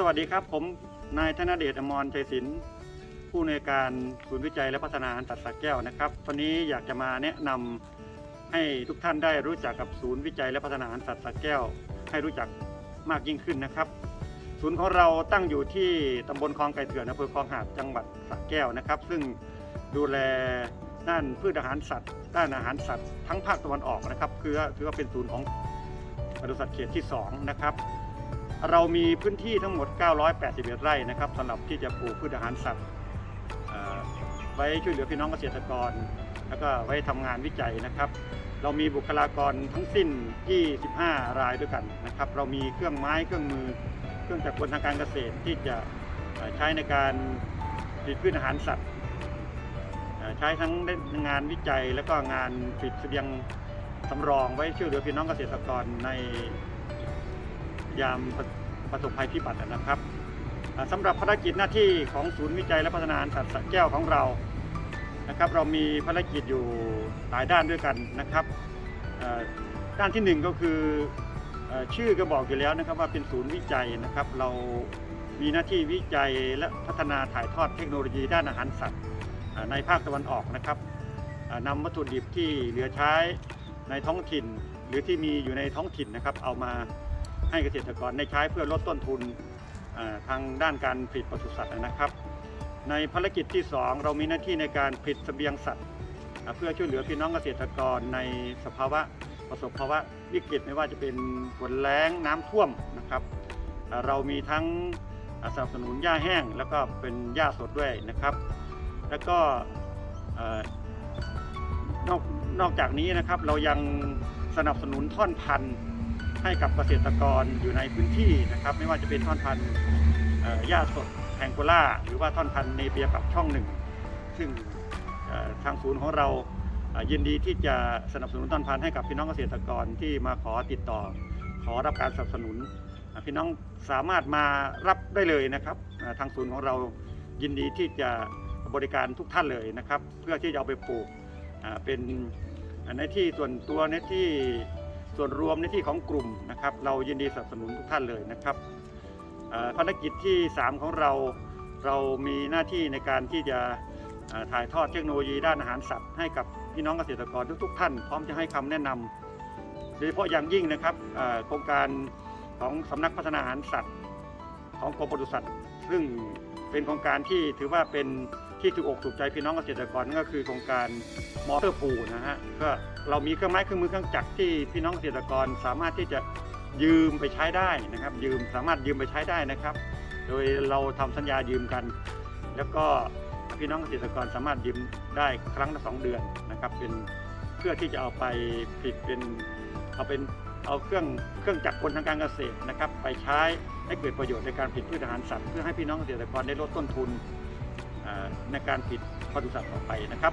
สวัสดีครับ ผมนายธนเดชอมรชัยศิลป์ผู้ในการศูนย์วิจัยและพัฒนาอาหารสัตว์สระแก้วนะครับวันนี้อยากจะมาแนะนำให้ทุกท่านได้รู้จักกับศูนย์วิจัยและพัฒนาอาหารสัตว์สระแก้ว ให้รู้จักมากยิ่งขึ้นนะครับ ศูนย์ของเราตั้งอยู่ที่ตำบลคลองไก่เถื่อนอำเภอคลองหาดจังหวัดสระแก้วนะครับ ซึ่งดูแลด้านพืชอาหารสัตว์ ด้านอาหารสัตว์ทั้งภาคตะวันออกนะครับคือถือว่าเป็นศูนย์ของปศุสัตว์เขตที่สองนะครับ เรามีพื้นที่ทั้งหมด 981 ไร่นะครับสำหรับที่จะปลูกพืชอาหารสัตว์ไว้ช่วยเหลือพี่น้องเกษตรกร แล้วก็ไว้ทำงานวิจัยนะครับ เรามีบุคลากรทั้งสิ้น 25 รายด้วยกันนะครับ เรามีเครื่องไม้เครื่องมือ เครื่องจักรกลทางการเกษตรที่จะใช้ในการผลิตพืชอาหารสัตว์ใช้ทั้งงานวิจัย แล้วก็งานผลิตเสบียงสำรองไว้ช่วยเหลือพี่น้องเกษตรกรใน ยามประประสบภัยพิบัตินะครับอ่าสำหรับภารกิจหน้าที่ของศูนย์วิจัยและพัฒนาสัตว์สแก้วของเรานะครับ เรามีภารกิจอยู่หลายด้านด้วยกันนะครับด้านที่หนึ่งก็คืออชื่อก็บอกอยู่แล้วนะครับว่าเป็นศูนย์วิจัยนะครับ เรามีหน้าที่วิจัยและพัฒนาถ่ายทอดเทคโนโลยีด้านอาหารสัตว์ในภาคตะวันออกนะครับนำวัตถุดิบที่เหลือใช้ในท้องถิ่น หรือที่มีอยู่ในท้องถิ่นนะครับ เอามา ให้เกษตรกรได้ใช้เพื่อลดต้นทุนทางด้านการผลิตปศุสัตว์นะครับ ในภารกิจที่ 2 เรามีหน้าที่ในการผลิตเสบียงสัตว์ เพื่อช่วยเหลือพี่น้องเกษตรกรในสภาวะประสบภาวะวิกฤตไม่ว่าจะเป็นฝนแล้งน้ำท่วมนะครับ เรามีทั้งสนับสนุนหญ้าแห้ง แล้วก็เป็นหญ้าสดด้วยนะครับ แล้วก็นอกนอกจากนี้นะครับเรายังสนับสนุนท่อนพันธุ์ ให้กับเกษตรกรอยู่ในพื้นที่นะครับ ไม่ว่าจะเป็นท่อนพันธุ์หญ้าสดแองโกล่าหรือว่าท่อนพันธุ์เนเปียกับช่องหนึ่ง ซึ่งทางศูนย์ของเรายินดีที่จะสนับสนุนท่อนพันธุ์ให้กับพี่น้องเกษตรกรที่มาขอติดต่อ ขอรับการสนับสนุน พี่น้องสามารถมารับได้เลยนะครับทางศูนย์ของเรายินดีที่จะบริการทุกท่านเลยนะครับ เพื่อที่จะเอาไปปลูกเป็นในที่ส่วนตัวในที่ ส่วนรวมในที่ของกลุ่มนะครับ เรายินดีสนับสนุนทุกท่านเลยนะครับภารกิจที่ 3 ของเราเรามีหน้าที่ในการที่จะถ่ายทอดเทคโนโลยีด้านอาหารสัตว์ให้กับพี่น้องเกษตรกรทุกๆท่าน พร้อมจะให้คำแนะนำโดยเฉพาะอย่างยิ่งนะครับโครงการของสำนักพัฒนาอาหารสัตว์ ของกรมปศุสัตว์ ซึ่งเป็นโครงการที่ถือว่าเป็น ที่ถูกอกถูกใจพี่น้องเกษตรกรก็คือโครงการมอเตอร์พูลนะฮะก็เรามีเครื่องไม้เครื่องมือเครื่องจักรที่พี่น้องเกษตรกรสามารถที่จะยืมไปใช้ได้นะครับ ยืมสามารถยืมไปใช้ได้นะครับ โดยเราทำสัญญายืมกัน แล้วก็พี่น้องเกษตรกรสามารถยืมได้ครั้งละสองเดือนนะครับ เป็นเพื่อที่จะเอาไปผลิตเป็นเอาเป็นเอาเครื่องเครื่องจักรกลทางการเกษตรนะครับ ไปใช้ให้เกิดประโยชน์ในการผลิตพืชอาหารสัตว์เพื่อให้พี่น้องเกษตรกรได้ลดต้นทุน ในการผลิตปศุสัตว์ต่อไปนะครับ